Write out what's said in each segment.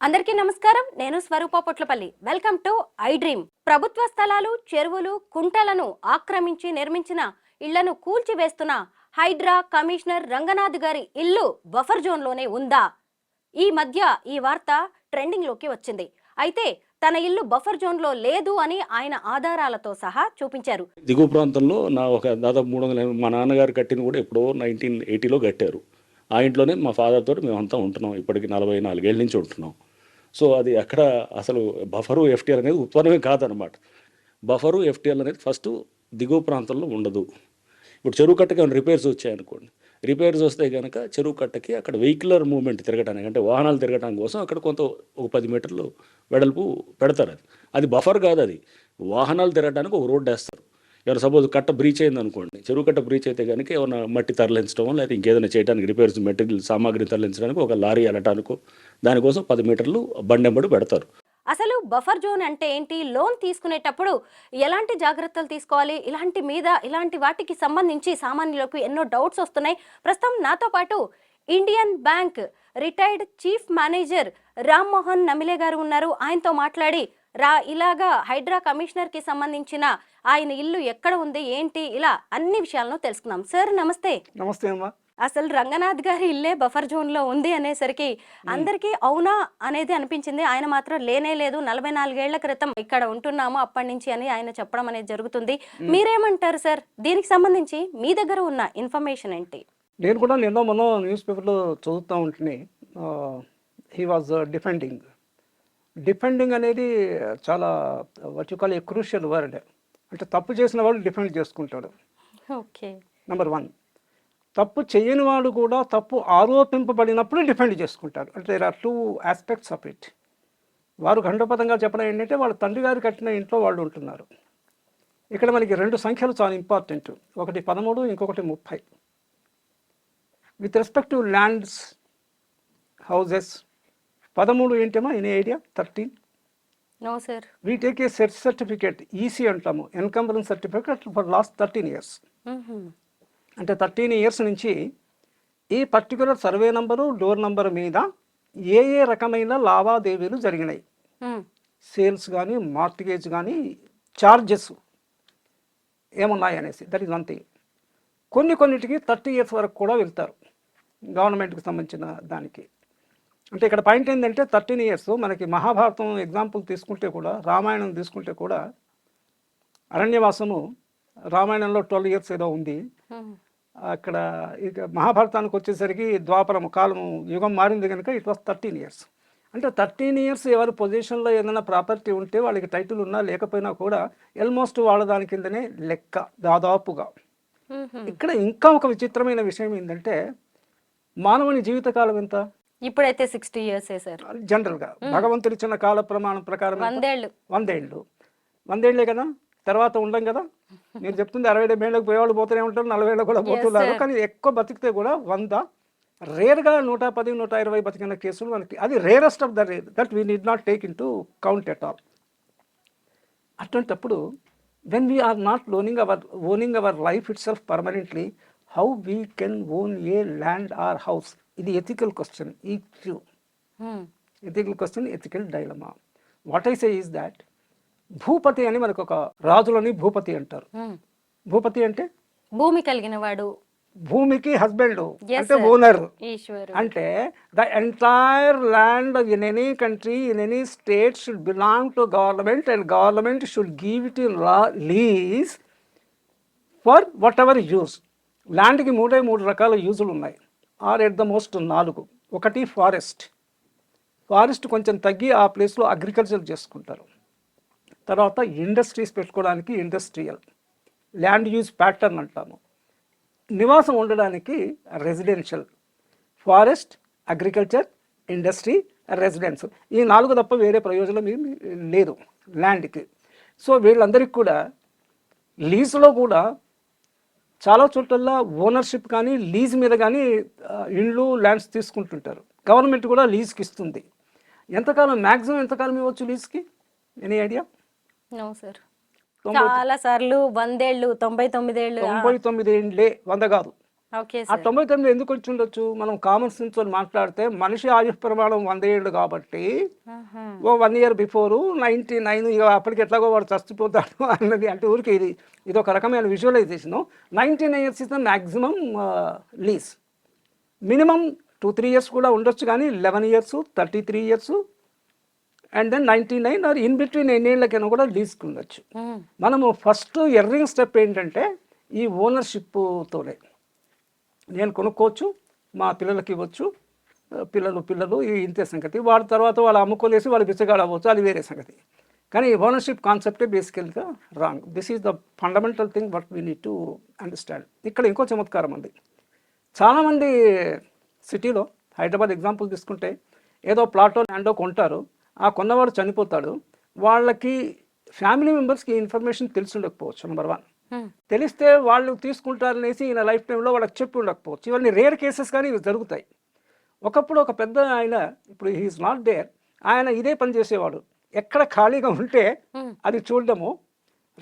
అందరికీ నమస్కారం. నేను Swaroopa Potlapalli. Welcome to I dream ప్రభుత్వ స్థలాలు చెరువులు కుంటలను ఆక్రమించి నిర్మించిన ఇళ్ళను కూల్చివేస్తున్న హైడ్రా కమిషనర్ రంగనాథ్ గారి ఇల్లు బఫర్ జోన్లోనే ఉందా? ఈ మధ్య ఈ వార్త ట్రెండింగ్లోకి వచ్చింది. అయితే తన ఇల్లు బఫర్ జోన్లో లేదు అని ఆయన ఆధారాలతో సహా చూపించారు. దిగువ ప్రాంతంలో నా ఒక దాదాపు మూడు వందల మా నాన్నగారు కట్టిన కూడా ఎప్పుడో నైన్టీన్ ఎయిటీలో కట్టారు. ఆ ఇంట్లోనే మా ఫాదర్ తోటి మేమంతా ఉంటున్నాం. ఇప్పటికి నలభై నాలుగేళ్ళ నుంచి ఉంటున్నాం. సో అది అక్కడ అసలు బఫరు ఎఫ్టీఎల్ అనేది ఉత్పన్నమే కాదనమాట. బఫరు ఎఫ్టీఎల్ అనేది ఫస్ట్ దిగువ ప్రాంతంలో ఉండదు. ఇప్పుడు చెరువు కట్టకి ఏమైనా రిపేర్స్ వచ్చాయనుకోండి. రిపేర్స్ వస్తే కనుక చెరువు కట్టకి అక్కడ వెహికులర్ మూవ్మెంట్ తిరగడానికి అంటే వాహనాలు తిరగడానికి కోసం అక్కడ కొంత ఒక పది మీటర్లు వెడల్పు పెడతారు అది. అది బఫర్ కాదు అది. వాహనాలు తిరగడానికి ఒక రోడ్డు వేస్తారు. ఎవరు సపోజ్ కట్ట బ్రీచ్ అయింది అనుకోండి చెరువు కట్ట బ్రీచ్ అయితే కనుక ఏమైనా మట్టి తరలించడం లేదా ఇంకేదైనా చేయడానికి రిపేర్స్ మెటీరియల్ సామాగ్రి తరలించడానికి ఒక లారీ వెళ్ళటానికో దానికోసం పది మీటర్లు బండెంబడి పెడతారు. అసలు బఫర్ జోన్ అంటే ఏంటి? లోన్ తీసుకునేటప్పుడు ఎలాంటి జాగ్రత్తలు తీసుకోవాలి? ఇలాంటి మీద ఇలాంటి వాటికి సంబంధించి సామాన్యులకు ఎన్నో డౌట్స్ వస్తున్నాయి. ప్రస్తుతం నాతో పాటు Indian bank retired chief manager Rammohan Namile garu ఉన్నారు. ఆయనతో మాట్లాడి రా ఇలాగా హైడ్రా కమిషనర్కి సంబంధించిన ఆయన ఇల్లు ఎక్కడ ఉంది ఏంటి ఇలా అన్ని విషయాలను తెలుసుకుందాం సార్ నమస్తే. నమస్తే అమ్మా. అసలు రంగనాథ్ గారి ఇల్లే బఫర్ జోన్లో ఉంది అనేసరికి అందరికీ అవునా అనేది అనిపించింది. ఆయన మాత్రం లేనే లేదు. నలభై నాలుగేళ్ళ క్రితం ఇక్కడ ఉంటున్నాము అప్పటి నుంచి అని ఆయన చెప్పడం అనేది జరుగుతుంది. మీరేమంటారు సార్? దీనికి సంబంధించి మీ దగ్గర ఉన్న ఇన్ఫర్మేషన్ ఏంటి? నేను కూడా నిన్న మొన్న న్యూస్ పేపర్లో చదువుతూ ఉంటుని. హీ వాజ్ డిఫెండింగ్ డిఫెండింగ్ అనేది చాలా what you call a crucial word అంటే తప్పు చేసిన వాడు డిఫెండ్ చేసుకుంటాడు. ఓకే. నెంబర్ వన్ తప్పు చేయని వాడు కూడా తప్పు ఆరోపింపబడినప్పుడు డిఫెండ్ చేసుకుంటారు అంటే there are two aspects of it వారు ఖండపదంగా చెప్పడం ఏంటంటే వాళ్ళ తండ్రి గారు కట్టిన ఇంట్లో వాళ్ళు ఉంటున్నారు. ఇక్కడ మనకి రెండు సంఖ్యలు చాలా ఇంపార్టెంట్ ఒకటి పదమూడు ఇంకొకటి ముప్పై. With respect to lands houses పదమూడు ఏంటమ్మా? In idea thirteen no sir we take a set certificate EC అంటాము. Encumbrance certificate for last thirteen years అంటే థర్టీన్ ఇయర్స్ నుంచి ఈ particular survey number door number మీద ఏ ఏ రకమైన లావాదేవీలు జరిగినాయి. సేల్స్ కానీ మార్టిగేజ్ కానీ చార్జెస్ ఏమున్నాయి అనేసి దట్ ఈస్ వన్ థింగ్ కొన్ని కొన్నిటికి థర్టీ ఇయర్స్ వరకు కూడా వెళ్తారు. గవర్నమెంట్కి సంబంధించిన దానికి. అంటే ఇక్కడ పాయింట్ ఏంటంటే థర్టీన్ ఇయర్స్ మనకి మహాభారతం ఎగ్జాంపుల్ తీసుకుంటే కూడా రామాయణం తీసుకుంటే కూడా అరణ్యవాసము రామాయణంలో ట్వెల్వ్ ఇయర్స్ ఏదో ఉంది. అక్కడ ఇక మహాభారతానికి వచ్చేసరికి ద్వాపరము కాలము యుగం మారింది కనుక ఇట్ వాస్ థర్టీన్ ఇయర్స్ అంటే థర్టీన్ ఇయర్స్ ఎవరి పొజిషన్లో ఏదైనా ప్రాపర్టీ ఉంటే వాళ్ళకి టైటిల్ ఉన్నా లేకపోయినా కూడా ఆల్మోస్ట్ వాళ్ళ దాని కిందనే లెక్క దాదాపుగా. ఇక్కడ ఇంకా ఒక విచిత్రమైన విషయం ఏంటంటే మానవుని జీవితకాలం ఎంత? ఇప్పుడైతే సిక్స్టీ ఇయర్స్ సార్ జనరల్గా. భగవంతుడు ఇచ్చిన కాల ప్రమాణం ప్రకారం? వందేళ్ళు. వందేళ్ళు. వందేళ్ళే కదా? తర్వాత ఉండం కదా? మీరు చెప్తుంది అరవై డెబ్బై ఏళ్ళకి పోయేవాళ్ళు పోతూనే ఉంటారు నలభై ఏళ్ళు కూడా పోతున్నారు. కానీ ఎక్కువ బతికితే కూడా వంద. రేర్గా నూట పది నూట ఇరవై బతికిన కేసులు మనకి అది rarest of the rare. That we need not take into count at all. అటువంటప్పుడు when we are not loaning our owning our life itself permanently how we can own a land or house ఇది ethical question ఈ ethical question ethical dilemma what I say is that Bhupathi అని మనకు ఒక రాజులని భూపతి అంటారు. భూపతి అంటే? భూమి కలిగిన వాడు. భూమికి హస్బెండ్ అంటే. ఓనర్ అంటే the entire land in any country in any state should belong to government and government should give it in lease for whatever use ల్యాండ్కి మూడే మూడు రకాల యూజులు ఉన్నాయి. ఆర్ ఎట్ ద మోస్ట్ నాలుగు. ఒకటి ఫారెస్ట్. ఫారెస్ట్ కొంచెం తగ్గి ఆ ప్లేస్లో అగ్రికల్చర్ చేసుకుంటారు. తర్వాత ఇండస్ట్రీస్ పెట్టుకోవడానికి ఇండస్ట్రియల్. ల్యాండ్ యూజ్ ప్యాటర్న్ అంటాము. నివాసం ఉండడానికి residential. Forest agriculture industry residence. ఈ నాలుగు తప్ప వేరే ప్రయోజనం ఏమి లేదు ల్యాండ్కి. సో వీళ్ళందరికీ కూడా లీజులో కూడా చాలా చోట్లల్లో ఓనర్షిప్ కానీ లీజ్ మీద కానీ ఇండ్లు ల్యాండ్స్ తీసుకుంటుంటారు. గవర్నమెంట్ కూడా లీజ్కి ఇస్తుంది. ఎంతకాలం మ్యాక్సిమం ఎంతకాలం ఇవ్వచ్చు లీజ్కి? Any idea? No sir. చాలా సార్లు వందేళ్ళు తొంభై తొమ్మిదేళ్ళు తొంభై తొమ్మిది ఏండ్లే వంద కాదు. ఆ తొంభై తొమ్మిది ఎందుకు వచ్చి ఉండొచ్చు? మనం కామన్ సెన్స్తో మాట్లాడితే మనిషి ఆయుష్ ప్రమాణం వంద ఏళ్ళు కాబట్టి. ఓ one year before ninety nine ఇక అప్పటికి ఎట్లాగో వాడు చచ్చిపోతాడు అన్నది అంటే ఊరికి ఇది. ఇది ఒక రకమైన visualisation ninety nine years is the maximum lease minimum two three years కూడా ఉండొచ్చు కానీ eleven years thirty three years and then ninety nine or in between ఎన్నేళ్ళకైనా కూడా లీజ్కి ఉండొచ్చు. మనము ఫస్ట్ ఎర్రింగ్ స్టెప్ ఏంటంటే ఈ ఓనర్షిప్తోనే నేను కొనుక్కోవచ్చు మా పిల్లలకి ఇవ్వచ్చు పిల్లలు పిల్లలు ఈ ఇంతే సంగతి. వాళ్ళ తర్వాత వాళ్ళు అమ్ముకోలేసి వాళ్ళు బిచ్చగాడు అవ్వచ్చు అది వేరే సంగతి. కానీ ఓనర్షిప్ కాన్సెప్టే బేసికల్గా wrong this is the fundamental thing but we need to understand ఇక్కడ ఇంకో చమత్కారం ఉంది. చాలామంది సిటీలో హైదరాబాద్ ఎగ్జాంపుల్ తీసుకుంటే ఏదో ప్లాటో ల్యాండో కొంటారు ఆ కొన్నవాడు చనిపోతాడు వాళ్ళకి ఫ్యామిలీ మెంబర్స్కి ఇన్ఫర్మేషన్ తెలిసి ఉండకపోవచ్చు నెంబర్ వన్ తెలిస్తే వాళ్ళు తీసుకుంటారనేసి ఈయన లైఫ్ టైంలో వాళ్ళకి చెప్పి ఉండకపోవచ్చు. ఇవన్నీ రేర్ కేసెస్ కానీ ఇవి జరుగుతాయి. ఒకప్పుడు ఒక పెద్ద ఆయన ఇప్పుడు హీఈస్ నాట్ దేర్ ఆయన ఇదే పని చేసేవాడు. ఎక్కడ ఖాళీగా ఉంటే. అది చూడడము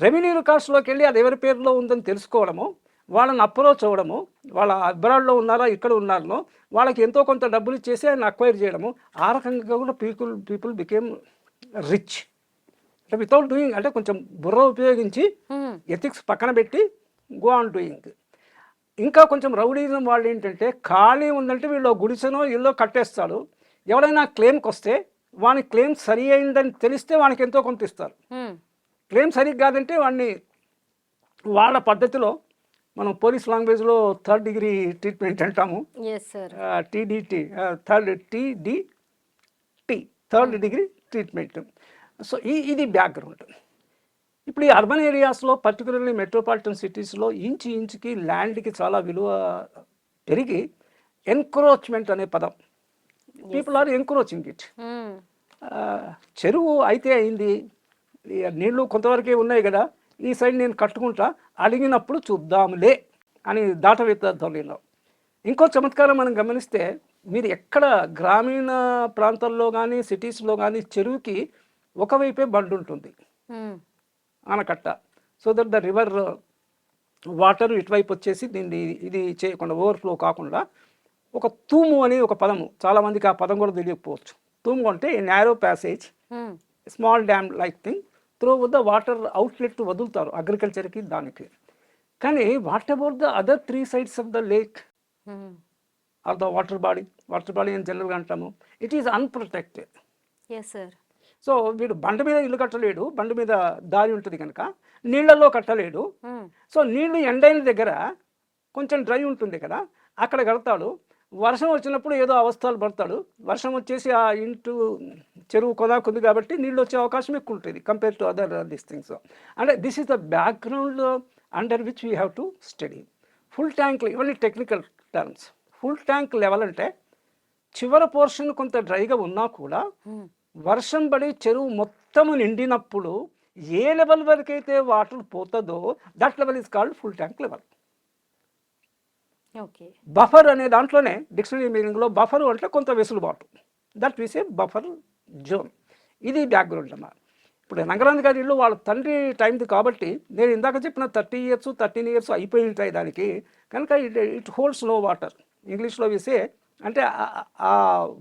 రెవెన్యూ రికార్డ్స్లోకి వెళ్ళి అది ఎవరి పేరులో ఉందని తెలుసుకోవడము వాళ్ళని అప్రోచ్ అవ్వడము వాళ్ళ అబ్రాడ్లో ఉన్నారా ఇక్కడ ఉన్నారనో వాళ్ళకి ఎంతో కొంత డబ్బులు ఇచ్చేసి ఆయన అక్వైర్ చేయడము ఆ రకంగా కూడా పీపుల్ పీపుల్ బికేమ్ రిచ్. అంటే వితౌట్ డూయింగ్ అంటే కొంచెం బుర్ర ఉపయోగించి. ఎథిక్స్ పక్కన పెట్టి గో ఆన్ డూయింగ్ ఇంకా కొంచెం రౌడీజం వాళ్ళు ఏంటంటే ఖాళీ ఉందంటే వీళ్ళు గుడిసెనో ఇల్లు కట్టేస్తాడు ఎవరైనా క్లెయిమ్కి వస్తే వాని క్లెయిమ్ సరి అయిందని తెలిస్తే వానికి ఎంతో కొంత ఇస్తారు. క్లెయిమ్ సరిగ్గా కాదంటే వాడిని వాళ్ళ పద్ధతిలో మనం పోలీస్ లాంగ్వేజ్లో థర్డ్ డిగ్రీ ట్రీట్మెంట్ అంటాము. TDT third TDT third degree treatment so ఈ ఇది బ్యాక్గ్రౌండ్. ఇప్పుడు ఈ అర్బన్ ఏరియాస్లో పర్టికులర్లీ మెట్రోపాలిటన్ సిటీస్లో ఇంచు ఇంచుకి ల్యాండ్కి చాలా విలువ పెరిగి ఎన్క్రోచ్మెంట్ అనే పదం. People are encroaching it. ఉమ్. చెరువు అయితే అయింది. నీళ్ళు కొంతవరకే ఉన్నాయి కదా ఈ సైడ్ నేను కట్టుకుంటా అడిగినప్పుడు చూద్దాంలే అని దాటవేద్దాంలో ఇంకో చమత్కారం మనం గమనిస్తే మీరు ఎక్కడ గ్రామీణ ప్రాంతాల్లో కానీ సిటీస్లో కానీ చెరువుకి ఒకవైపే బండి ఉంటుంది. ఆనకట్ట. So that the river water ఇటువైపు వచ్చేసి దీన్ని ఇది చేయకుండా ఓవర్ఫ్లో కాకుండా ఒక తూము అని ఒక పదము. చాలామందికి ఆ పదం కూడా తెలియకపోవచ్చు. తూము అంటే narrow passage. Small dam like thing through the water outlet వదులుతారు అగ్రికల్చర్కి దానికి. కానీ what about the other three sides of the lake. Or the water body water body అని జనరల్గా అంటాము. It is unprotected yes sir so వీడు బండ మీద ఇల్లు కట్టలేడు బండ మీద దారి ఉంటుంది కనుక నీళ్ళల్లో కట్టలేడు. సో నీళ్ళు ఎండైన దగ్గర కొంచెం డ్రై ఉంటుంది కదా అక్కడ కడతాడు. వర్షం వచ్చినప్పుడు ఏదో అవస్థలు పడతాడు. వర్షం వచ్చేసి ఆ ఇంటు చెరువు కొదాకుంది కాబట్టి నీళ్ళు వచ్చే అవకాశం ఎక్కువ ఉంటుంది compare to other this things అంటే this is the background under which we have to study full tank ఇవన్నీ technical terms full tank level అంటే చివరి పోర్షన్ కొంత డ్రైగా ఉన్నా కూడా. వర్షం పడి చెరువు మొత్తం నిండినప్పుడు ఏ లెవెల్ వరకు అయితే వాటర్ పోతుందో that level is called full tank level. Okay. Buffer అనే దాంట్లోనే డిక్షనరీ మీనింగ్లో బఫర్ అంటే కొంత వెసులుబాటు. That is a buffer zone. ఇది బ్యాక్గ్రౌండ్ అన్నమాట ఇప్పుడు ఇల్లు వాళ్ళ తండ్రి టైంది కాబట్టి నేను ఇందాక చెప్పిన థర్టీ ఇయర్స్ థర్టీన్ ఇయర్స్ అయిపోయి ఉంటాయి దానికి. కనుక it it holds no water. ఇంగ్లీష్లో విసే అంటే ఆ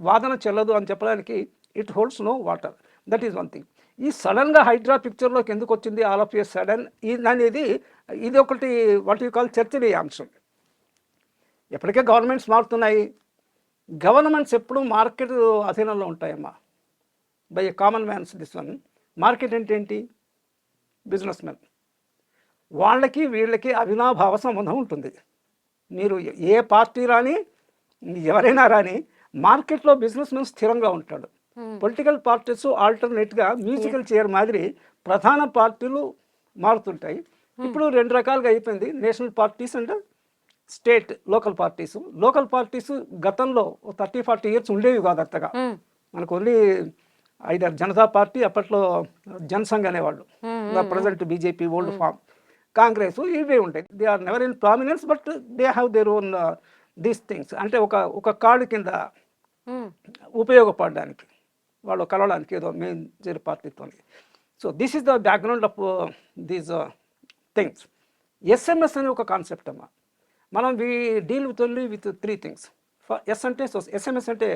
వాదన చెల్లదు అని చెప్పడానికి it holds no water. That is one thing ఈ సడన్గా హైడ్రా పిక్చర్లోకి ఎందుకు వచ్చింది? All of a sudden. ఇది అనేది ఇది ఒకటి వాట్ యూ కాల్ చర్చనీయాంశం ఎప్పటికే గవర్నమెంట్స్ మారుతున్నాయి. గవర్నమెంట్స్ ఎప్పుడు మార్కెట్ అధీనంలో ఉంటాయమ్మా. By common man's this one market అంటే ఏంటి? బిజినెస్ మెన్ వాళ్ళకి వీళ్ళకి అవినాభావ సంబంధం ఉంటుంది. మీరు ఏ పార్టీ రాని ఎవరైనా రాని మార్కెట్లో బిజినెస్ మెన్ స్థిరంగా ఉంటాడు. పొలిటికల్ పార్టీస్ ఆల్టర్నేట్గా మ్యూజికల్ చైర్ మాదిరి ప్రధాన పార్టీలు మారుతుంటాయి. ఇప్పుడు రెండు రకాలుగా అయిపోయింది. National parties and state local parties local parties గతంలో థర్టీ ఫార్టీ ఇయర్స్ ఉండేవి కాదు అంతగా. మనకు ఓన్లీ ఐదర్ జనతా పార్టీ అప్పట్లో జనసంఘ్ అనేవాళ్ళు. Present BJP old form Congress ఇవే ఉంటాయి. They are never in prominence but they have their own these things అంటే ఒక ఒక కార్డు కింద. ఉపయోగపడడానికి. వాళ్ళు కలవడానికి ఏదో మెయిన్ మేజర్ పార్టీతో so this is the background of these things SMS అనే ఒక కాన్సెప్ట్ అమ్మా. మనం we deal with only with three things S అంటే ఎస్ఎంఎస్ అంటే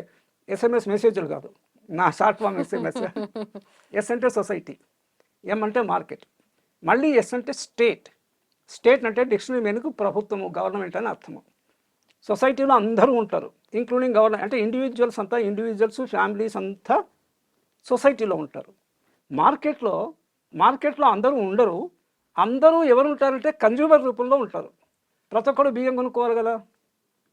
ఎస్ఎంఎస్ మెసేజ్లు కాదు. నా షార్ట్ ఫామ్ ఎస్ఎంఎస్ ఎస్ అంటే సొసైటీ ఎం అంటే మార్కెట్ మళ్ళీ ఎస్ అంటే స్టేట్ స్టేట్ అంటే డిక్షనరీ మెనుకు ప్రభుత్వము గవర్నమెంట్ అని అర్థము. సొసైటీలో అందరూ ఉంటారు ఇంక్లూడింగ్ గవర్నమెంట్ అంటే ఇండివిజువల్స్ అంతా ఇండివిజువల్స్ ఫ్యామిలీస్ అంతా సొసైటీలో ఉంటారు. మార్కెట్లో మార్కెట్లో అందరూ ఉండరు. అందరూ ఎవరు ఉంటారంటే కన్జ్యూమర్ రూపంలో ఉంటారు. ప్రతి ఒక్కరు బియ్యం కొనుక్కోవాలి కదా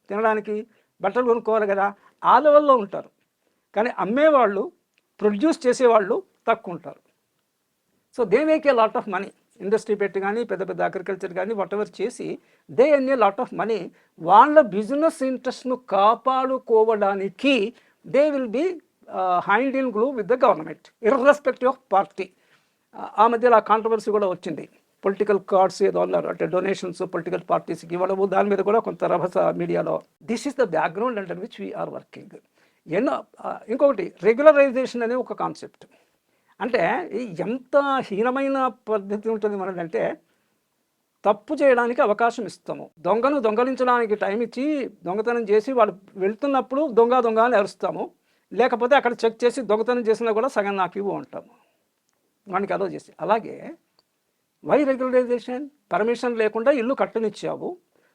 తినడానికి బట్టలు కొనుక్కోవాలి కదా ఆ లెవెల్లో ఉంటారు. కానీ అమ్మేవాళ్ళు ప్రొడ్యూస్ చేసేవాళ్ళు తక్కువ ఉంటారు. So they make a lot of money industry పెట్టి కానీ పెద్ద పెద్ద అగ్రికల్చర్ కానీ వాట్ ఎవర్ చేసి they earn a lot of money వాళ్ళ బిజినెస్ ఇంట్రెస్ట్ను కాపాడుకోవడానికి they will be hand in glove with the government irrespective of party ఆ మధ్యలో ఆ కాంట్రవర్సీ కూడా వచ్చింది. పొలిటికల్ కార్డ్స్ ఏదో అన్నారు అంటే డొనేషన్స్ పొలిటికల్ పార్టీస్కి ఇవ్వడము దాని మీద కూడా కొంత రభస మీడియాలో. This is the background under which we are working ఎన్నో ఇంకొకటి రెగ్యులరైజేషన్ అనే ఒక కాన్సెప్ట్ అంటే ఈ ఎంత హీనమైన పద్ధతి ఉంటుంది మనదంటే తప్పు చేయడానికి అవకాశం ఇస్తాము. దొంగను దొంగలించడానికి టైం ఇచ్చి దొంగతనం చేసి వాళ్ళు వెళ్తున్నప్పుడు దొంగ దొంగ అని అరుస్తాము. లేకపోతే అక్కడ చెక్ చేసి దొంగతనం చేసినా కూడా సగం నాకు ఇవ్వు అంటాము. వానికి అలో చేసి. అలాగే వై రెగ్యులరైజేషన్ పర్మిషన్ లేకుండా ఇల్లు కట్టనిచ్చావు.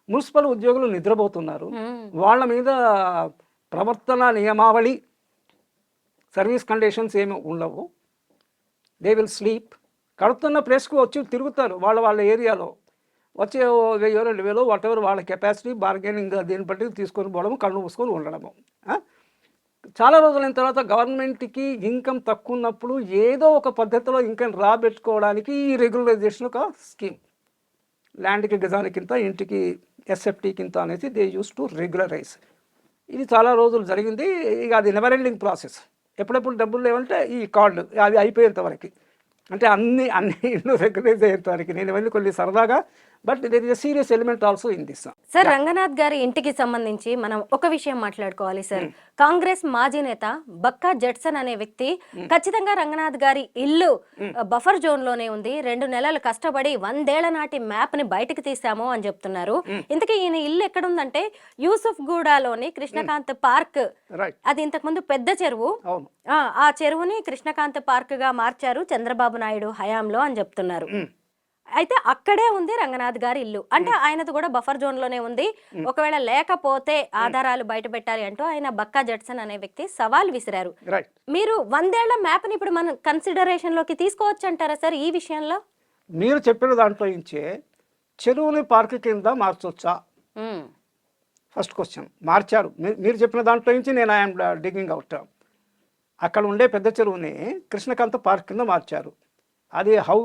మున్సిపల్ ఉద్యోగులు నిద్రపోతున్నారు. వాళ్ళ మీద ప్రవర్తన నియమావళి సర్వీస్ కండిషన్స్ ఏమి ఉండవు. దే విల్ స్లీప్ కడుతున్న ప్లేస్కు వచ్చి తిరుగుతారు వాళ్ళ వాళ్ళ ఏరియాలో. వచ్చే వెయ్యో రెండు వేలు వాట్ ఎవర్ వాళ్ళ కెపాసిటీ బార్గెనింగ్ దీన్ని బట్టి తీసుకొని పోవడము కళ్ళు మూసుకొని ఉండడము? చాలా రోజులైన తర్వాత గవర్నమెంట్కి ఇన్కమ్ తక్కువ ఉన్నప్పుడు ఏదో ఒక పద్ధతిలో ఇన్కమ్ రాబెట్టుకోవడానికి ఈ రెగ్యులరైజేషన్ ఒక స్కీమ్. ల్యాండ్కి గజానికింత ఇంటికి ఎస్ఎఫ్టీకింత అనేది దే యూస్ టు రెగ్యులరైజ్. ఇది చాలా రోజులు జరిగింది. ఇక అది నెవర్ ఎండింగ్ ప్రాసెస్. ఎప్పుడెప్పుడు డబ్బులు లేవంటే ఈ కార్డు అది అయిపోయేంత వరకు. అంటే అన్ని అన్ని ఇల్లు రెగ్యులైజ్ అయ్యేంత వరకు. నేను వెళ్ళి కొన్ని సరదాగా but there is serious element also in this sir Ranganath గారి ఇంటికి సంబంధించి మనం ఒక విషయం మాట్లాడుకోవాలి సార్ కాంగ్రెస్ మాజీ నేత బక్కా జడ్సన్ అనే వ్యక్తి ఖచ్చితంగా రంగనాథ్ గారి ఇల్లు బఫర్ జోన్లోనే ఉంది. రెండు నెలలు కష్టపడి వందేళ్ళ నాటి మ్యాప్ని బయటకు తీసాము అని చెప్తున్నారు. ఇంతకీ ఈయన ఇల్లు ఎక్కడుందంటే యూసుఫ్ గూడలోని కృష్ణకాంత్ పార్క్. అది ఇంతకుముందు పెద్ద చెరువు. ఆ చెరువుని కృష్ణకాంత్ పార్క్గా మార్చారు చంద్రబాబు నాయుడు హయాంలో అని చెప్తున్నారు. అయితే అక్కడే ఉంది రంగనాథ్ గారి ఇల్లు. అంటే ఆయనది కూడా బఫర్ జోన్లోనే ఉంది. ఒకవేళ లేకపోతే ఆధారాలు బయట పెట్టాలి అంటూ ఆయన బక్కా జడ్సన్ అనే వ్యక్తి సవాల్ విసిరారు. మీరు వందేళ్ళ మ్యాప్ని ఇప్పుడు మనం కన్సిడరేషన్లోకి తీసుకోవచ్చు అంటారా సార్ ఈ విషయంలో? మీరు చెప్పిన దాంట్లో నుంచే చెరువుని పార్క్ కింద మార్చొచ్చా? ఫస్ట్ క్వశ్చన్ మార్చారు. మీరు చెప్పిన దాంట్లో నుంచి నేను ఐఎమ్ డిగ్గింగ్ అవుట్ అక్కడ ఉండే పెద్ద చెరువుని కృష్ణకాంత పార్క్ కింద మార్చారు. అది how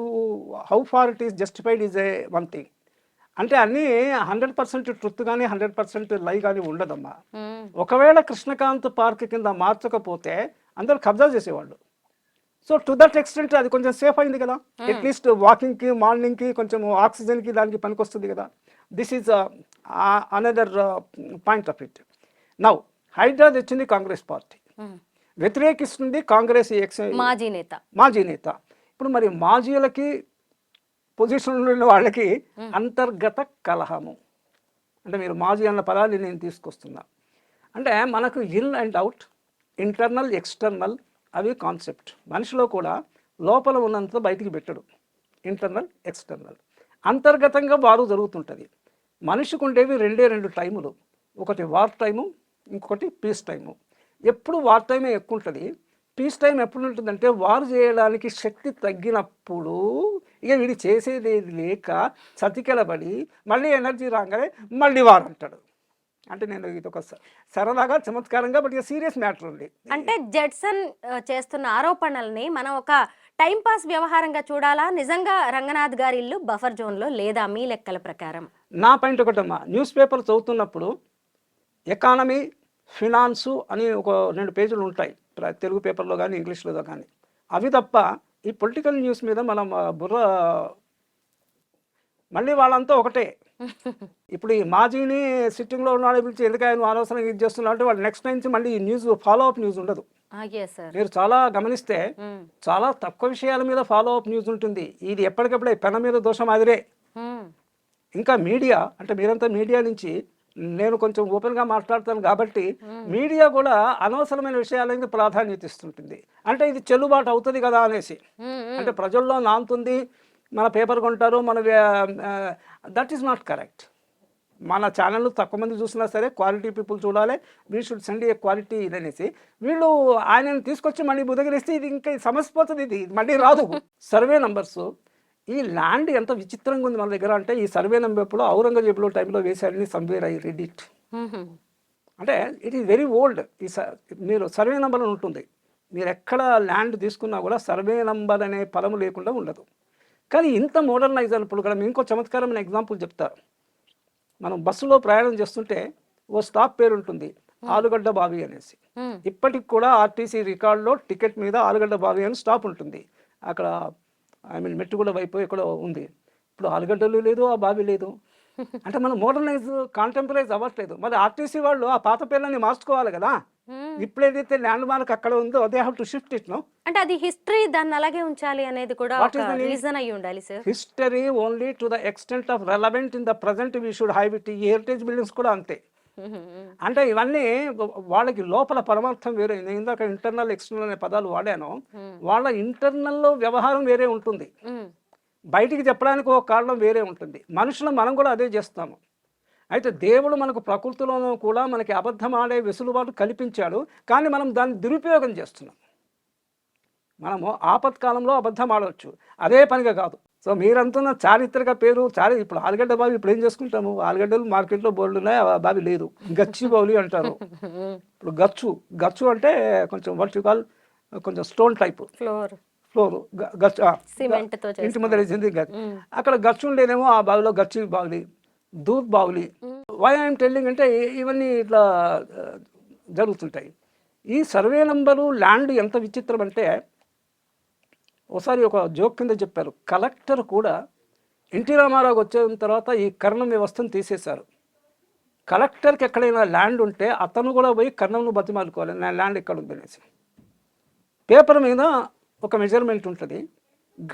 how far it is justified is a one thing అంటే అన్నీ హండ్రెడ్ పర్సెంట్ ట్రుత్ కానీ హండ్రెడ్ పర్సెంట్ లై కానీ ఉండదమ్మా. ఉమ్, ఒకవేళ కృష్ణకాంత్ పార్క్ కింద మార్చకపోతే అందరూ కబ్జా చేసేవాళ్ళు. సో టు దట్ ఎక్స్టెంట్ అది కొంచెం సేఫ్ అయింది కదా. అట్లీస్ట్ వాకింగ్కి మార్నింగ్కి కొంచెం ఆక్సిజన్కి దానికి పనికొస్తుంది కదా. This is another point of it now HYDRAA తెచ్చింది కాంగ్రెస్ పార్టీ. ఉమ్. వ్యతిరేకిస్తుంది కాంగ్రెస్ మాజీ నేత. మాజీ నేత. ఇప్పుడు మరి మాజీలకి పొజిషన్లో ఉన్న వాళ్ళకి అంతర్గత కలహము. అంటే మీరు మాజీ అన్న పదాన్ని నేను తీసుకొస్తున్నా. అంటే మనకు in and out internal external అవి కాన్సెప్ట్. మనిషిలో కూడా లోపల ఉన్నంత బయటికి పెట్టడు. Internal external. అంతర్గతంగా వారు జరుగుతుంటుంది. మనిషికి ఉండేవి రెండే రెండు టైములు. ఒకటి వార్ టైము ఇంకొకటి పీస్ టైము. ఎప్పుడు వార్ టైమే ఎక్కువ ఉంటుంది పీస్ టైం ఎప్పుడు ఉంటుందంటే వారు చేయడానికి శక్తి తగ్గినప్పుడు ఇక వీడు చేసేది ఏది లేక సతికెలబడి మళ్ళీ ఎనర్జీ రాగానే మళ్ళీ వారు అంటాడు. అంటే నేను ఇది ఒక సరదాగా చమత్కారంగా బట్ ఇక సీరియస్ మ్యాటర్ ఉంది అంటే జడ్సన్ చేస్తున్న ఆరోపణల్ని మనం ఒక టైం పాస్ వ్యవహారంగా చూడాలా? నిజంగా రంగనాథ్ గారి ఇల్లు బఫర్ జోన్లో లేదా మీ లెక్కల ప్రకారం? నా పాయింట్ ఒకటమ్మా. న్యూస్ పేపర్ చదువుతున్నప్పుడు ఎకానమీ ఫినాన్సు అని ఒక రెండు పేజీలు ఉంటాయి. తెలుగు పేపర్లో కానీ ఇంగ్లీష్లో కానీ. అవి తప్ప ఈ పొలిటికల్ న్యూస్ మీద మనం బుర్ర మళ్ళీ వాళ్ళంతా ఒకటే. ఇప్పుడు ఈ మాజీని సిట్టింగ్లో ఉన్నాడు పిలిచి ఎందుకు ఆయన అనవసరంగా ఇది చేస్తున్నా అంటే వాళ్ళు నెక్స్ట్ నుంచి మళ్ళీ ఈ న్యూస్ ఫాలో అప్ న్యూస్ ఉండదు. మీరు చాలా గమనిస్తే చాలా తక్కువ విషయాల మీద ఫాలో అప్ న్యూస్ ఉంటుంది. ఇది ఎప్పటికప్పుడే పెన మీద దోషం మాదిరే ఇంకా మీడియా అంటే మీరంతా మీడియా నుంచి నేను కొంచెం ఓపెన్గా మాట్లాడతాను కాబట్టి మీడియా కూడా అనవసరమైన విషయాలకి ప్రాధాన్యత ఇస్తుంటుంది. అంటే ఇది చెల్లుబాటు అవుతుంది కదా అనేసి. అంటే ప్రజల్లో నాంతుంది మన పేపర్ కొంటారు మన దట్ ఈస్ నాట్ కరెక్ట్ మన ఛానల్ తక్కువ మంది చూసినా సరే క్వాలిటీ పీపుల్ చూడాలి we should send a quality ఇదనేసి వీళ్ళు ఆయనను తీసుకొచ్చి మళ్ళీ బుదగిరిస్తే ఇది ఇంకా సమస్య పోతుంది ఇది మళ్ళీ రాదు. సర్వే నంబర్స్ ఈ ల్యాండ్ ఎంత విచిత్రంగా ఉంది మన దగ్గర అంటే ఈ సర్వే నెంబర్ ఎప్పుడు ఔరంగజేబులో టైంలో వేశారని సంవేర్ ఐ రెడ్ ఇట్. అంటే ఇట్ ఈస్ వెరీ ఓల్డ్ ఈ స- మీరు సర్వే నెంబర్ ఉంటుంది. మీరు ఎక్కడ ల్యాండ్ తీసుకున్నా కూడా సర్వే నంబర్ అనే పదము లేకుండా ఉండదు. కానీ ఇంత మోడర్నైజ్ అయినప్పుడు కూడా ఇంకో చమత్కారమైన ఎగ్జాంపుల్ చెప్తా. మనం బస్సులో ప్రయాణం చేస్తుంటే ఓ స్టాప్ పేరు ఉంటుంది ఆలుగడ్డ బావి అనేసి. ఇప్పటికి కూడా ఆర్టీసీ రికార్డులో టికెట్ మీద ఆలుగడ్డ బావి అని స్టాప్ ఉంటుంది. అక్కడ ఐ మీన్ మెట్టుగూడ వైపు ఎక్కడో ఉంది. ఇప్పుడు ఆలుగడ్డలు లేదు ఆ బావి లేదు. అంటే మనం మోడర్నైజ్ కాంటెంపరైజ్ అవ్వట్లేదు. మరి ఆర్టీసీ వాళ్ళు ఆ పాత పేర్లని మార్చుకోవాలి కదా. ఇప్పుడు ఏదైతే ల్యాండ్ మార్క్ అక్కడ ఉందో they have to shift it no అంటే అది హిస్టరీ దాన్ని అలాగే ఉంచాలి అనేది కూడా? రీజన్ అయి ఉండాలి sir history only to the extent of relevant in the present we should have it ఈ హెరిటేజ్ బిల్డింగ్స్ కూడా అంతే. అంటే ఇవన్నీ వాళ్ళకి లోపల పరమార్థం వేరే. నేను ఇందాక ఇంటర్నల్ ఎక్స్టర్నల్ అనే పదాలు వాడాను. వాళ్ళ ఇంటర్నల్లో వ్యవహారం వేరే ఉంటుంది. బయటికి చెప్పడానికి ఒక కారణం వేరే ఉంటుంది. మనుషులు మనం కూడా అదే చేస్తాము. అయితే దేవుడు మనకు ప్రకృతిలోనూ కూడా మనకి అబద్ధం ఆడే వెసులుబాటు కల్పించాడు. కానీ మనం దాన్ని దురుపయోగం చేస్తున్నాం. మనము ఆపత్కాలంలో అబద్ధం ఆడవచ్చు. అదే పనిగా కాదు. సో మీరంటున్న చారిత్రక పేరు చారి ఇప్పుడు ఆలుగడ్డ బావి ఇప్పుడు ఏం చేసుకుంటాము? ఆలుగడ్డలు మార్కెట్లో బోర్డు ఉన్నాయి ఆ బావి లేదు. గచ్చి బౌలి అంటారు. ఇప్పుడు గచ్చు గచ్చు అంటే కొంచెం వాట్ కాల్ కొంచెం స్టోన్ టైప్ ఫ్లోర్ ఫ్లోర్ గచ్చు ఇంటి ముందర వేసింది అక్కడ గచ్చు ఉండేదేమో ఆ బావిలో Gachibowli Doodh Bowli. Why I'm telling అంటే ఇవన్నీ ఇట్లా జరుగుతుంటాయి. ఈ సర్వే నంబరు ల్యాండ్ ఎంత విచిత్రం అంటే ఒకసారి ఒక జోక్ కింద చెప్పారు. కలెక్టర్ కూడా ఎన్టీ రామారావు వచ్చిన తర్వాత ఈ కర్ణం వ్యవస్థను తీసేశారు. కలెక్టర్కి ఎక్కడైనా ల్యాండ్ ఉంటే అతను కూడా పోయి కర్ణంను బతిమాలుకోవాలి. నా ల్యాండ్ ఎక్కడ ఉందనేసి పేపర్ మీద ఒక మెజర్మెంట్ ఉంటుంది.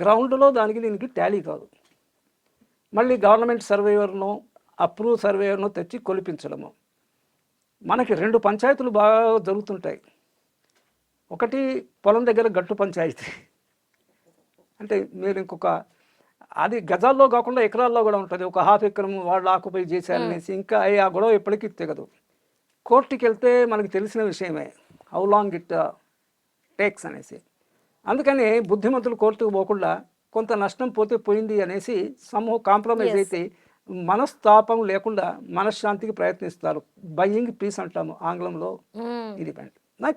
గ్రౌండ్లో దానికి దీనికి ట్యాలీ కాదు. మళ్ళీ గవర్నమెంట్ సర్వేయర్ను అప్రూవ్ సర్వేయర్ను తెచ్చి కొలిపించడము. మనకి రెండు పంచాయతీలు బాగా జరుగుతుంటాయి. ఒకటి పొలం దగ్గర గట్టు పంచాయతీ. అంటే మీరు ఇంకొక అది గజాల్లో కాకుండా ఎకరాల్లో కూడా ఉంటుంది. ఒక హాఫ్ ఎకరం వాళ్ళు ఆకుపై చేశారనేసి ఇంకా ఆ గొడవ ఎప్పటికీ తెగదు. కోర్టుకి వెళ్తే మనకు తెలిసిన విషయమే హౌ లాంగ్ ఇట్ టేక్స్ అనేసి. అందుకని బుద్ధిమంతులు కోర్టుకు పోకుండా కొంత నష్టం పోతే పోయింది అనేసి సమూహ కాంప్రమైజ్ అయితే మనస్తాపం లేకుండా మనశ్శాంతికి ప్రయత్నిస్తారు. బయ్యింగ్ పీస్ అంటాము ఆంగ్లంలో. ఇది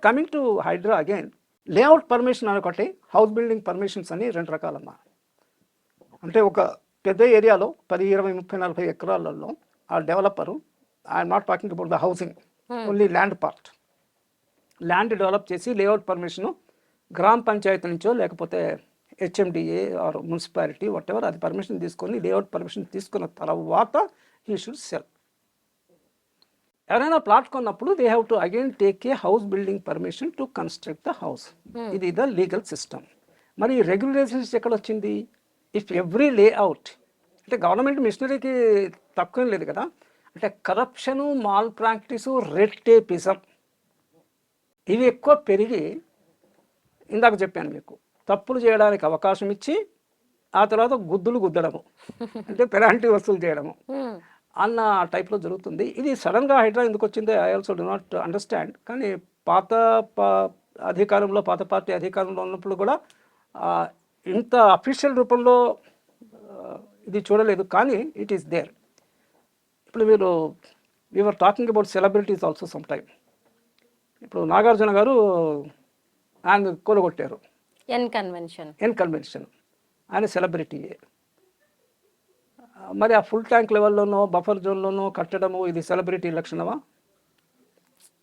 coming to Hydraa again layout permission అని ఒకటి హౌస్ బిల్డింగ్ పర్మిషన్స్ అని రెండు రకాలమ్మా. అంటే ఒక పెద్ద ఏరియాలో పది ఇరవై ముప్పై నలభై ఎకరాలలో ఆ developer I'm not talking about the housing only land part. Land develop చేసి లేఅవుట్ పర్మిషను గ్రామ పంచాయతీ నుంచో లేకపోతే HMDA or municipality what ever అది పర్మిషన్ తీసుకొని లేఅవుట్ పర్మిషన్ తీసుకున్న తర్వాత హీ షుడ్ సెల్ ఎవరైనా ప్లాట్ కొన్నప్పుడు they have to again take a house building permission to construct the house ఇది ద లీగల్ సిస్టమ్ మరి రెగ్యులేషన్స్ ఎక్కడ వచ్చింది? ఇఫ్ ఎవ్రీ లేఅవుట్ అంటే గవర్నమెంట్ మిషనరీకి తక్కువ లేదు కదా? అంటే corruption malpractice red tapism ఇవి ఎక్కువ పెరిగి ఇందాక చెప్పాను మీకు తప్పులు చేయడానికి అవకాశం ఇచ్చి ఆ తర్వాత గుద్దులు గుద్దడము అంటే పెనాల్టీ వసూలు చేయడము. అన్న టైప్లో జరుగుతుంది. ఇది సడన్గా హైడ్రా ఎందుకు వచ్చిందో I also do not understand. కానీ పాత పా- అధికారంలో పాత పార్టీ అధికారంలో ఉన్నప్పుడు కూడా ఇంత అఫీషియల్ రూపంలో ఇది చూడలేదు. కానీ ఇట్ ఈస్ దేర్. ఇప్పుడు మీరు we are talking about celebrities also some time ఇప్పుడు నాగార్జున గారు ఆయన కూలగొట్టారు. ఎన్ కన్వెన్షన్ ఎన్ కన్వెన్షన్ ఆయన సెలబ్రిటీయే మరి ఆ ఫుల్ ట్యాంక్ లెవెల్లోనో బఫర్ జోన్లోనో కట్టడము ఇది సెలబ్రిటీ లక్షణమా?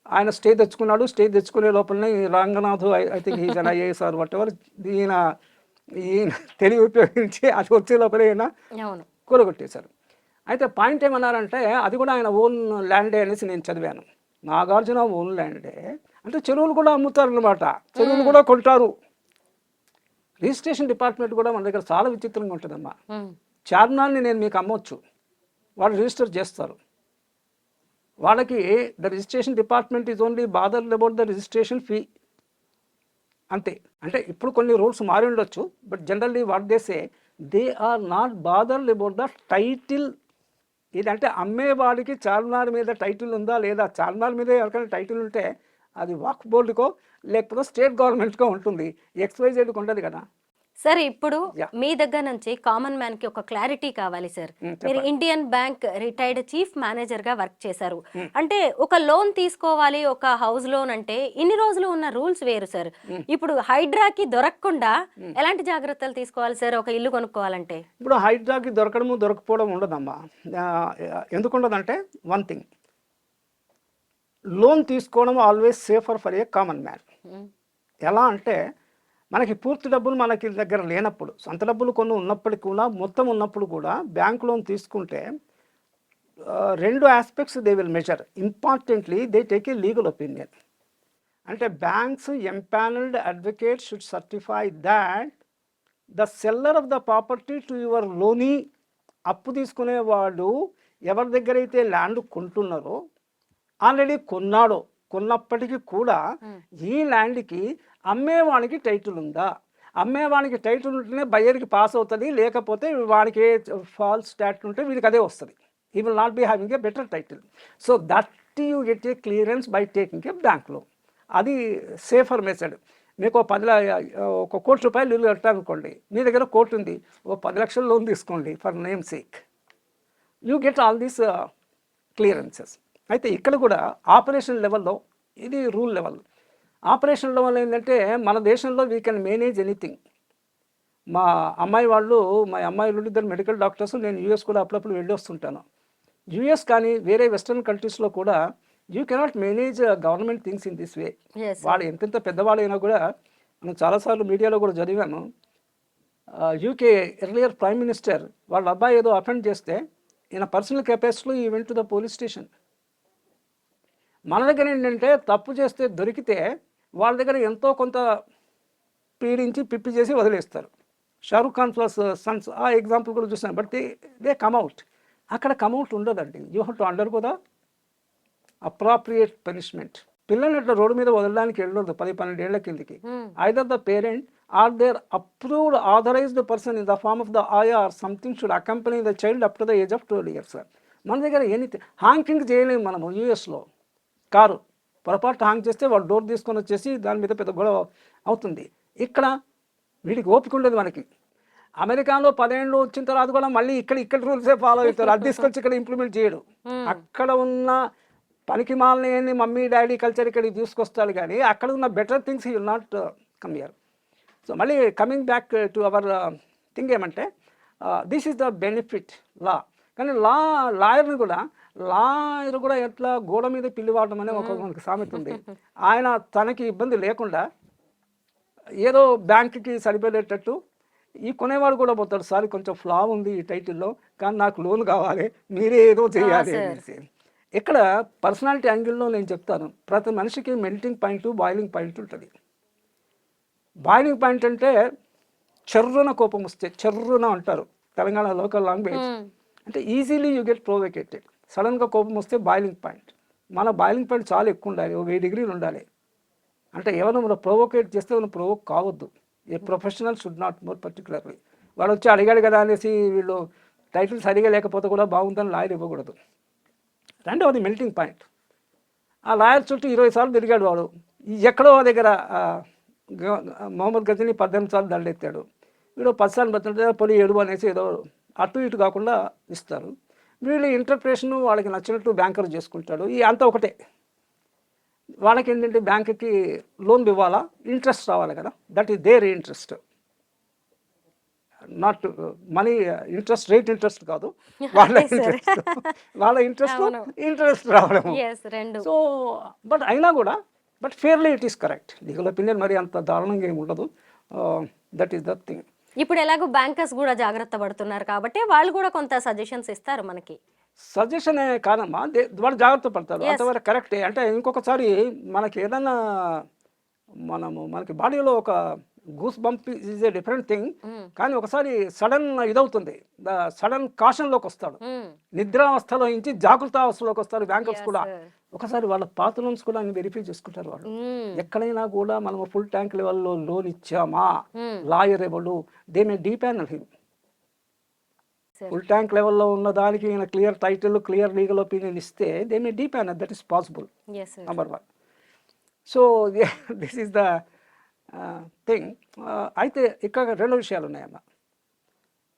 ఆయన స్టే తెచ్చుకున్నాడు స్టే తెచ్చుకునే లోపలనే ఈ Ranganath I think is an IAS or whatever ఈయన ఈయన తెలివి ఉపయోగించి అది వచ్చే లోపలే ఈయన అవును. కూలగొట్టేశారు. అయితే పాయింట్ ఏమన్నారంటే అది కూడా ఆయన ఓన్ ల్యాండే అనేసి నేను చదివాను. నాగార్జున ఓన్ ల్యాండే అంటే చెరువులు కూడా అమ్ముతారు అనమాట చెరువులు కూడా కొంటారు. రిజిస్ట్రేషన్ డిపార్ట్మెంట్ కూడా మన దగ్గర చాలా విచిత్రంగా ఉంటుందమ్మా. మ్మ్. చార్మినార్ని నేను మీకు అమ్మొచ్చు. వాళ్ళు రిజిస్టర్ చేస్తారు. వాళ్ళకి the registration department is only bother about the registration fee. అంతే. అంటే ఇప్పుడు కొన్ని రూల్స్ మారి ఉండొచ్చు but generally what దేసే they are not bother about the title. ఇదంటే అమ్మేవాడికి చార్మినార్ మీద టైటిల్ ఉందా లేదా? చార్మినార్ మీద ఎవరికైనా టైటిల్ ఉంటే అది వాక్ బోర్డుకో లేకపోతే స్టేట్ గవర్నమెంట్కో ఉంటుంది. ఎక్స్వైజెడ్కి ఉండదు కదా. సార్ ఇప్పుడు. మీ దగ్గర నుంచి కామన్ మ్యాన్కి ఒక క్లారిటీ కావాలి సార్. మీరు ఇండియన్ బ్యాంక్ రిటైర్డ్ చీఫ్ మేనేజర్గా వర్క్ చేశారు. అంటే ఒక లోన్ తీసుకోవాలి ఒక హౌస్ లోన్ అంటే ఇన్ని రోజులు ఉన్న రూల్స్ వేరు సార్. ఇప్పుడు హైడ్రాకి దొరకకుండా ఎలాంటి జాగ్రత్తలు తీసుకోవాలి సార్ ఒక ఇల్లు కొనుక్కోవాలంటే? ఇప్పుడు హైడ్రాకి దొరకడము దొరకపోవడం ఉండదమ్మా. ఆ, ఎందుకు ఉండదంటే వన్ థింగ్ లోన్ తీసుకోవడం always safer for a common man ఎలా అంటే మనకి పూర్తి డబ్బులు మనకి దగ్గర లేనప్పుడు సొంత డబ్బులు కొన్ని ఉన్నప్పటికీ కూడా మొత్తం ఉన్నప్పుడు కూడా బ్యాంక్ లోన్ తీసుకుంటే రెండు aspects they will measure importantly they take a legal opinion అంటే banks empanelled advocate should certify that the seller of the property to your loanee అప్పు తీసుకునేవాడు ఎవరి దగ్గర అయితే ల్యాండ్ కొంటున్నారో ఆల్రెడీ కొన్నాడో. కొన్నప్పటికీ కూడా ఈ ల్యాండ్కి అమ్మేవానికి టైటిల్ ఉందా? అమ్మేవానికి టైటిల్ ఉంటేనే బయ్యర్కి పాస్ అవుతుంది లేకపోతే వానికి ఏ ఫాల్స్ స్టాట్ ఉంటే వీడికి అదే వస్తుంది. He will not be having a better title so that you get a clearance by taking a bank loan అది సేఫర్ మెథడ్ మీకు ఒక పది ఒక కోటి రూపాయలు ఇల్లు కట్టారనుకోండి మీ దగ్గర కోటి ఉంది ఓ పది లక్షల లోన్ తీసుకోండి for name sake you get all these clearances అయితే ఇక్కడ కూడా ఆపరేషన్ లెవెల్లో ఇది రూల్ లెవెల్ ఆపరేషన్ లెవెల్ ఏంటంటే మన దేశంలో వీ కెన్ మేనేజ్ ఎనీథింగ్ మా అమ్మాయి వాళ్ళు మా అమ్మాయి వాళ్ళు ఇద్దరు మెడికల్ డాక్టర్స్ నేను యూఎస్ కూడా అప్పుడప్పుడు వెళ్ళి వస్తుంటాను. యూఎస్ కానీ వేరే వెస్ట్రన్ కంట్రీస్లో కూడా you cannot manage government things in this way వాళ్ళు ఎంతెంత పెద్దవాళ్ళైనా కూడా నేను చాలాసార్లు మీడియాలో కూడా చదివాను. యూకే ఎర్లియర్ ప్రైమ్ మినిస్టర్ వాళ్ళ అబ్బాయి ఏదో అఫెండ్ చేస్తే ఈయన personal కెపాసిటీలో he went to the police station మన దగ్గర ఏంటంటే తప్పు చేస్తే దొరికితే వాళ్ళ దగ్గర ఎంతో కొంత పీడించి పిప్పి చేసి వదిలేస్తారు. షారుఖ్ ఖాన్ ప్లస్ సన్స్ ఆ ఎగ్జాంపుల్ కూడా చూసాను but they they come out అక్కడ కమ్అవుట్ ఉండదండి. యూ హెవ్ టు అండర్ కూడా అప్రాప్రియేట్ పనిష్మెంట్. పిల్లల్ని ఇట్లా రోడ్డు మీద వదలడానికి వెళ్ళదు పది పన్నెండు ఏళ్ళ కిందికి. Either the parent or their approved authorised person in the form of the ఆయా or something should accompany the child up to the age of twelve years మన దగ్గర ఎనీథింగ్ హాంకింగ్ చేయలేము మనము యూఎస్లో కారు. పొరపాటు హాంగ్ చేస్తే వాడు డోర్ తీసుకొని వచ్చేసి దాని మీద పెద్ద గొడవ అవుతుంది. ఇక్కడ వీడికి ఓపిక ఉండదు మనకి. అమెరికాలో పదేళ్ళు వచ్చిన తర్వాత కూడా మళ్ళీ ఇక్కడ ఇక్కడ రూల్సే ఫాలో అవుతారు. అది తీసుకొచ్చి ఇక్కడ ఇంప్లిమెంట్ చేయడు. అక్కడ ఉన్న పనికి మాలని మమ్మీ డాడీ కల్చర్ ఇక్కడికి తీసుకొస్తాడు కానీ అక్కడ ఉన్న better things you not come here so మళ్ళీ coming back to our thing ఏమంటే this is the benefit law కానీ లా లాయర్ని కూడా లాయర్ కూడా ఎట్లా గోడ మీద పిల్లి వాడడం అనే ఒక మనకి సామెత ఉంది. ఆయన తనకి ఇబ్బంది లేకుండా ఏదో బ్యాంక్కి సరిపోయేటట్టు ఈ కొనేవాడు కూడా పోతాడు సార్ కొంచెం ఫ్లా ఉంది ఈ టైటిల్లో కానీ నాకు లోన్ కావాలి మీరే ఏదో చేయాలి. అనేసి. ఇక్కడ పర్సనాలిటీ యాంగిల్లో నేను చెప్తాను ప్రతి మనిషికి మెల్టింగ్ పాయింట్ బాయిలింగ్ పాయింట్ ఉంటుంది. బాయిలింగ్ పాయింట్ అంటే చెర్రున కోపం వస్తే చెర్రున అంటారు తెలంగాణ లోకల్ లాంగ్వేజ్. అంటే ఈజీలీ యూ గెట్ ప్రొవోకేటెడ్. సడన్గా కోపం వస్తే బాయిలింగ్ పాయింట్ మన బాయిలింగ్ పాయింట్ చాలా ఎక్కువ ఉండాలి ఒక వెయ్యి డిగ్రీలు ఉండాలి. అంటే ఎవరైనా మనం ప్రొవోకేట్ చేస్తే మనం ప్రొవోక్ కావద్దు. A professional should not more particularly వాడు వచ్చి అడిగాడు కదా అనేసి వీళ్ళు టైటిల్ సరిగా లేకపోతే కూడా బాగుందని లాయర్ ఇవ్వకూడదు. రెండవది మెల్టింగ్ పాయింట్ ఆ లాయర్ చుట్టూ ఇరవై సార్లు తిరిగాడు వాడు. ఎక్కడో దగ్గర ఆ, మొహమ్మద్ గజని పద్దెనిమిది సార్లు దండెత్తాడు. వీడు పది సార్లు బతుంటే పొలి ఏడు అనేసి ఏదో అటు ఇటు కాకుండా ఇస్తారు. వీళ్ళు ఇంటర్ప్రిటేషన్ వాళ్ళకి నచ్చినట్టు బ్యాంకర్ చేసుకుంటాడు. ఈ అంతా ఒకటే. వాళ్ళకి ఏంటంటే బ్యాంకుకి లోన్ ఇవ్వాలా? ఇంట్రెస్ట్ రావాలి కదా. That is their interest not money interest rate interest కాదు. వాళ్ళ. ఇంట్రెస్ట్ వాళ్ళ ఇంట్రెస్ట్. ఇంట్రెస్ట్ రావడం సో బట్ అయినా కూడా but fairly it is correct legal opinion మరి అంత దారుణంగా ఏమి ఉండదు. దట్ ఈస్ ద థింగ్ ఇప్పుడు ఎలాగో బ్యాంకర్స్ కూడా జాగ్రత్త పడుతున్నారు కాబట్టి వాళ్ళు కూడా కొంత సజెషన్స్ ఇస్తారు మనకి. సజెషన్ కాదమ్మా వాళ్ళు జాగ్రత్త పడతారు. అంతవరకు కరెక్టే అంటే ఇంకొకసారి మనకి ఏదైనా మనము మనకి బాడీలో ఒక goose bump is a different thing కానీ ఒకసారి సడన్ ఇదవుతుంది. సడన్ కాషన్లోకి వస్తాడు. మ్మ్. నిద్రావస్థలో నుంచి జాగృతావస్థలోకి వస్తారు బ్యాంకర్స్ కూడా. ఒకసారి వాళ్ళ పాత లోన్స్ కూడా వెరిఫై చేసుకుంటారు వాళ్ళు. ఎక్కడైనా కూడా మనం ఫుల్ ట్యాంక్ లెవెల్లో లోన్ ఇచ్చామా. లాయర్ ఎవడు they may depanel him. Full tank లెవెల్లో ఉన్న దానికి ఈయన clear title clear legal opinion ఇస్తే they may depanel that is possible. Number one so this is the thing అయితే ఇక్కడ రెండు విషయాలు ఉన్నాయన్న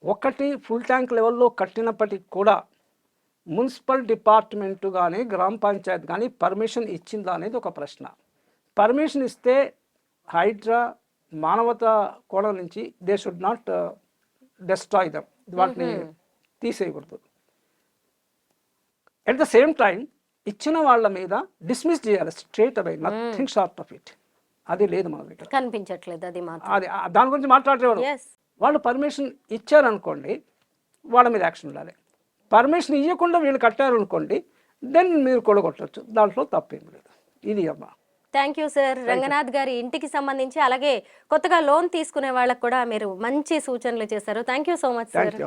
ఒకటి ఫుల్ ట్యాంక్ లెవెల్లో కట్టినప్పటికి కూడా మున్సిపల్ డిపార్ట్మెంట్ కానీ గ్రామ పంచాయత్ కానీ పర్మిషన్ ఇచ్చిందా అనేది ఒక ప్రశ్న. పర్మిషన్ ఇస్తే హైడ్రా మానవత కోణం నుంచి they should not destroy them వాటిని తీసేయకూడదు. ఎట్ ద సేమ్ టైం ఇచ్చిన వాళ్ళ మీద డిస్మిస్ చేయాలి straight away nothing short of it అది లేదు మన దగ్గర. కనిపించట్లేదు అది అది దాని గురించి మాట్లాడేవారు ఎస్ వాళ్ళు పర్మిషన్ ఇచ్చారనుకోండి వాళ్ళ మీద యాక్షన్ ఉండాలి. పర్మిషన్ ఇవ్వకుండా వీళ్ళు కట్టారనుకోండి దెన్ మీరు కొడగొట్టచ్చు. దాంట్లో తప్పేం లేదు. ఇది అమ్మా. థ్యాంక్ యూ సార్ రంగనాథ్ గారి ఇంటికి సంబంధించి అలాగే కొత్తగా లోన్ తీసుకునే వాళ్ళకు కూడా మీరు మంచి సూచనలు చేశారు. Thank you so much sir